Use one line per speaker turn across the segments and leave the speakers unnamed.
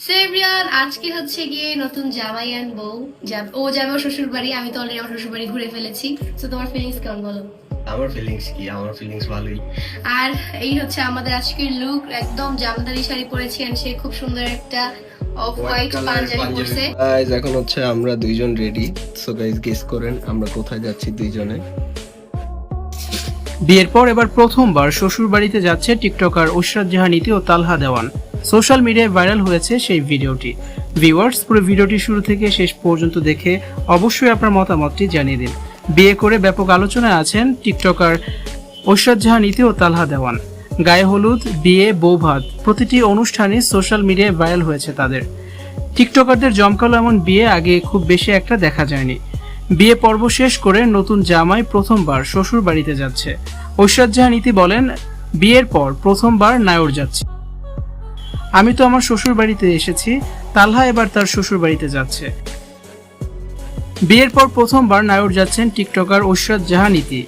Sevian আজকে হচ্ছে গিয়ে নতুন জামাই আন বউ ও যাবে শ্বশুর বাড়ি আমি তো অলরেডি আমার শ্বশুর বাড়ি ঘুরে ফেলেছি। তো তোমার ফিলিংস কেমন বলো?
আমার ফিলিংস কি? আমার ফিলিংস ভালোই।
আর এই হচ্ছে আমাদের আজকের লুক একদম জামদানি শাড়ি পরেছি and সে খুব সুন্দর একটা অফ হোয়াইট পাঞ্জাবি পরছে।
গাইজ এখন হচ্ছে আমরা দুইজন রেডি সো গাইজ গেস করেন আমরা কোথায় যাচ্ছি দুইজনে।
বিয়ের পর এবার প্রথমবার শ্বশুর বাড়িতে যাচ্ছে টিকটকার ঐশরাত জাহান নীতি ও তালহা দেওয়ান। সোশ্যাল মিডিয়ায় ভাইরাল হয়েছে সেই ভিডিওটি। ভিউয়ার্স, পুরো ভিডিওটি শুরু থেকে শেষ পর্যন্ত দেখে অবশ্যই আপনার মতামতটি জানিয়ে দিন। বিয়ে করে ব্যাপক আলোচনায় আছেন টিকটকার ঐশ্বর জাহান নীতি ও তালহা দেওয়ান। গায়ে হলুদ, বিয়ে, বৌভাত প্রতিটি অনুষ্ঠানে সোশ্যাল মিডিয়ায় ভাইরাল হয়েছে তাদের। টিকটকারদের জমকালো এমন বিয়ে আগে খুব বেশি একটা দেখা যায়নি। বিয়ে পর্ব শেষ করে নতুন জামাই প্রথমবার শ্বশুর বাড়িতে যাচ্ছে। ঐশ্বর জাহান ইতি বলেন, বিয়ের পর প্রথমবার নায়র যাচ্ছে। আমি তো আমার শ্বশুর বাড়িতে এসেছি, তালহা এবার তার শ্বশুর বাড়িতে যাচ্ছে। বিয়ের পর প্রথমবার নায়র যাচ্ছেন টিকটকার ঐশ্বর জাহান ইতি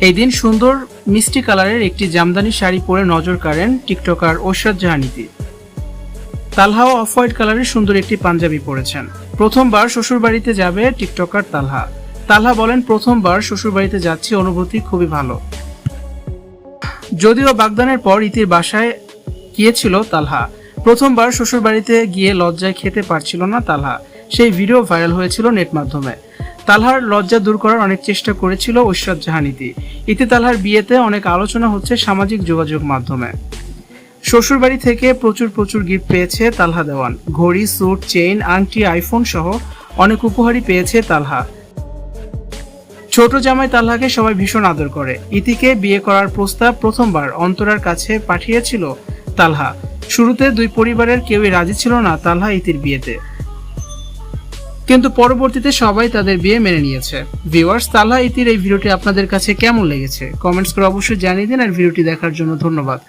এই দিন সুন্দর, মিষ্টি কালারের একটি জামদানি শাড়ি পরে নজর কাড়েন TikToker Oishwar Jahan Talha off white কালারের সুন্দর একটি পাঞ্জাবি পরেছেন। প্রথমবার শ্বশুরবাড়িতে যাবে টিকটকার তালহা। তালহা বলেন, প্রথমবার শ্বশুরবাড়িতে যাচ্ছি, অনুভূতি খুবই ভালো। যদিও বাগদানের পর ইতির বাসায় গিয়েছিল তালহা? প্রথমবার শ্বশুরবাড়িতে গিয়ে লজ্জায় খেতে পারছিল না তালহা। সেই ভিডিও ভাইরাল হয়েছিল নেট মাধ্যমে। তালহার লজ্জা দূর করার অনেক চেষ্টা করেছিল ঐশ্বর জাহান ইতি ইতি তালহার বিয়েতে অনেক আলোচনা হচ্ছে সামাজিক যোগাযোগ মাধ্যমে। শ্বশুরবাড়ি থেকে প্রচুর প্রচুর গিফট পেয়েছে তালহা দেওয়ান। ঘড়ি, স্যুট, চেইন, আংটি, আইফোন সহ অনেক উপহারই পেয়েছে তালহা। ছোট জামাই তালহাকে সবাই ভীষণ আদর করে। ইতিকে বিয়ে করার প্রস্তাব প্রথমবার অন্তরার কাছে পাঠিয়েছিল তালহা। শুরুতে দুই পরিবারের কেউই রাজি ছিল না তালহা ইতির বিয়েতে। কিন্তু পরবর্তীতে সবাই তাদের বিয়ে মেনে নিয়েছে। ভিউয়ার্স তালহা ইতির এই ভিডিওটি আপনাদের কাছে কেমন লেগেছে? কমেন্টস করে অবশ্যই জানিয়ে দিন আর ভিডিওটি দেখার জন্য ধন্যবাদ।